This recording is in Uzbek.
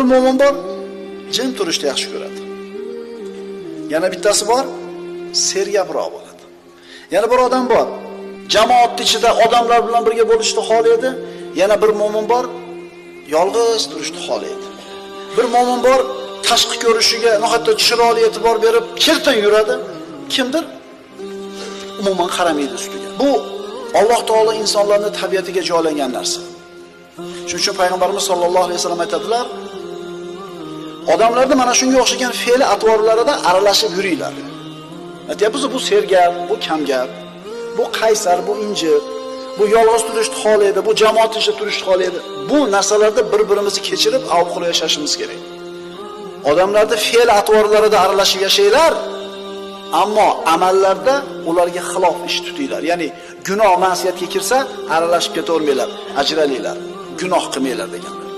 Bir mo'min bor, jim turishni yaxshi ko'radi. Yana bittasi bor, sergaproq bo'ladi. Yana bir odam bor, jamoat ichida odamlar bilan birga bo'lishni xohlaydi. Yana bir mo'min bor, yolg'iz turishni xohlaydi. Bir mo'min bor, tashqi ko'rishiga nihoyatda chiroyli e'tibor berib, kirtin yuradi. Kimdir? Umuman qaramaydi ustiga. Bu Alloh taolo insonlarning tabiatiga joylangan narsa. Shuning uchun payg'ambarimiz sollallohu alayhi vasallam aytadilar, odamlarni mana shunga o'xshagan fe'li atvorlarida aralashib yuringlar. Aytyapmiz bu sergap, bu kamgap, bu qaysar, bu injiq, bu yolg'iz turishni xohlaydi, bu jamoat ichida turishni xohlaydi. Bu narsalarda bir-birimizni kechirib, avf qilib yashashimiz kerak. Odamlarni fe'l atvorlarida aralashib yashanglar, ammo amallarda ularga xilof ish tutinglar. Ya'ni gunoh ma'siyatga kirsa, aralashib ketavermanglar, ajralinglar, gunoh qilmanglar deganlar.